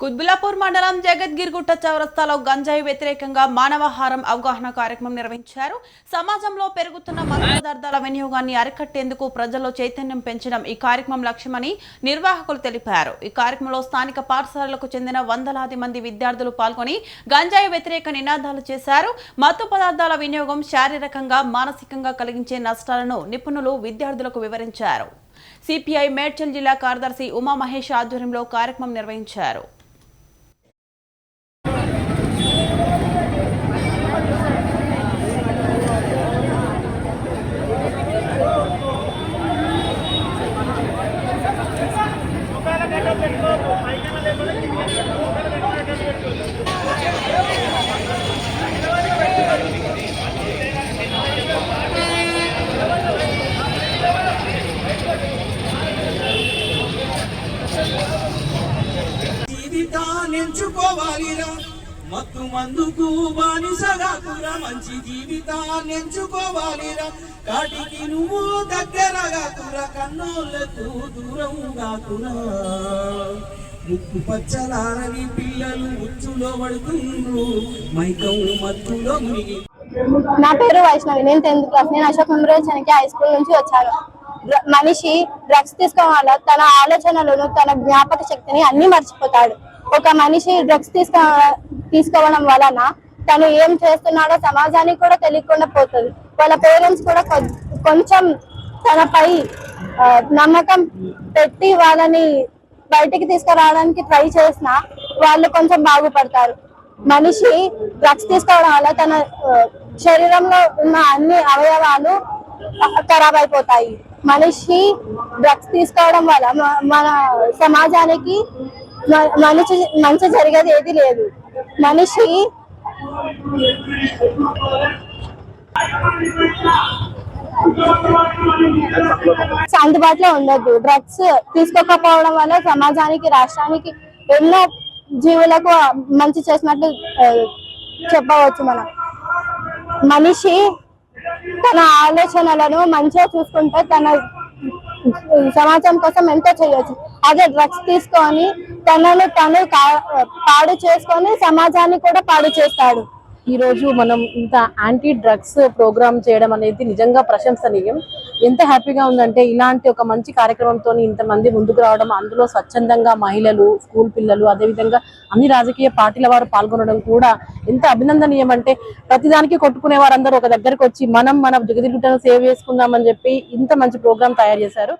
కుత్బులాపూర్ మండలం జగద్గిరిగుట్ట చౌరస్తాలో గంజాయి వ్యతిరేకంగా మానవహారం అవగాహన కార్యక్రమం నిర్వహించారు. సమాజంలో పెరుగుతున్న మత్తు పదార్థాల వినియోగాన్ని అరికట్టేందుకు ప్రజల్లో చైతన్యం పెంచడం ఈ కార్యక్రమం లక్ష్యమని నిర్వాహకులు తెలిపారు. ఈ కార్యక్రమంలో స్థానిక పాఠశాలలకు చెందిన వందలాది మంది విద్యార్థులు పాల్గొని గంజాయి వ్యతిరేక నినాదాలు చేశారు. మత్తు పదార్థాల వినియోగం శారీరకంగా మానసికంగా కలిగించే నష్టాలను నిపుణులు విద్యార్థులకు వివరించారు. సిపిఐ మేడ్చల్ జిల్లా కార్యదర్శి ఉమా మహేష్ ఆధ్వర్యంలో కార్యక్రమం నిర్వహించారు. ఎంచుకోవాలిరా మత్తు మందుకు బానిసగాకురా మంచి జీవితాన్ని ఎంచుకోవాలిరా. కాటికి నువ్వు దగ్గరగాకురా కన్నోళ్ళకు దూరం కాకురా ముక్కు పచ్చలారని పిల్లలు ఉచ్చులో పడుతుండ్రు. మైకం మత్తులో మునిగి నా పేరు వైష్ణవి నేను టెన్త్ క్లాస్ నేను అశోక్ మెమోరియల్ చెనకి హై స్కూల్ నుంచి వచ్చాను. మనిషి డ్రగ్స్ తీసుకోవడం వల్ల తన ఆలోచనలను తన జ్ఞాపక శక్తిని అన్ని మర్చిపోతాడు. ఒక మనిషి డ్రగ్స్ తీసుకో తీసుకోవడం వలన తను ఏం చేస్తున్నాడో సమాజానికి కూడా తెలియకుండా పోతుంది. వాళ్ళ పేరెంట్స్ కూడా కొంచెం తనపై నమ్మకం పెట్టి వాళ్ళని బయటికి తీసుకురావడానికి ట్రై చేసినా వాళ్ళు కొంచెం బాగుపడతారు. మనిషి డ్రగ్స్ తీసుకోవడం వల్ల తన శరీరంలో ఉన్న అన్ని అవయవాలు ఖరాబ్ అయిపోతాయి. మనిషి డ్రగ్స్ తీసుకోవడం వల్ల మన సమాజానికి మ- మంచి జరిగేది ఏది లేదు. మనిషి అందుబాటులో ఉండద్దు. డ్రగ్స్ తీసుకోకపోవడం వల్ల సమాజానికి రాష్ట్రానికి ఎన్నో జీవులకు మంచి చేసినట్లు చెప్పవచ్చు మనం. మనిషి తన ఆలోచనలను మంచిగా చూసుకుంటే తన సమాజం కోసం ఎంతో చేయొచ్చు. అదే డ్రగ్స్ తీసుకొని తనను తను పాడు చేసుకొని సమాజాన్ని కూడా పాడు చేస్తాడు. ఈ రోజు మనం ఇంత యాంటీ డ్రగ్స్ ప్రోగ్రామ్ చేయడం అనేది నిజంగా ప్రశంసనీయం. ఎంత హ్యాపీగా ఉందంటే ఇలాంటి ఒక మంచి కార్యక్రమంతో ఇంతమంది ముందుకు రావడం అందులో స్వచ్ఛందంగా మహిళలు స్కూల్ పిల్లలు అదేవిధంగా అన్ని రాజకీయ పార్టీల వారు పాల్గొనడం కూడా ఎంత అభినందనీయం అంటే ప్రతిదానికి కొట్టుకునే వారందరూ ఒక దగ్గరకు వచ్చి మనం మన జగదిగుట్టను సేవ్ చేసుకుందామని చెప్పి ఇంత మంచి ప్రోగ్రామ్ తయారు చేశారు.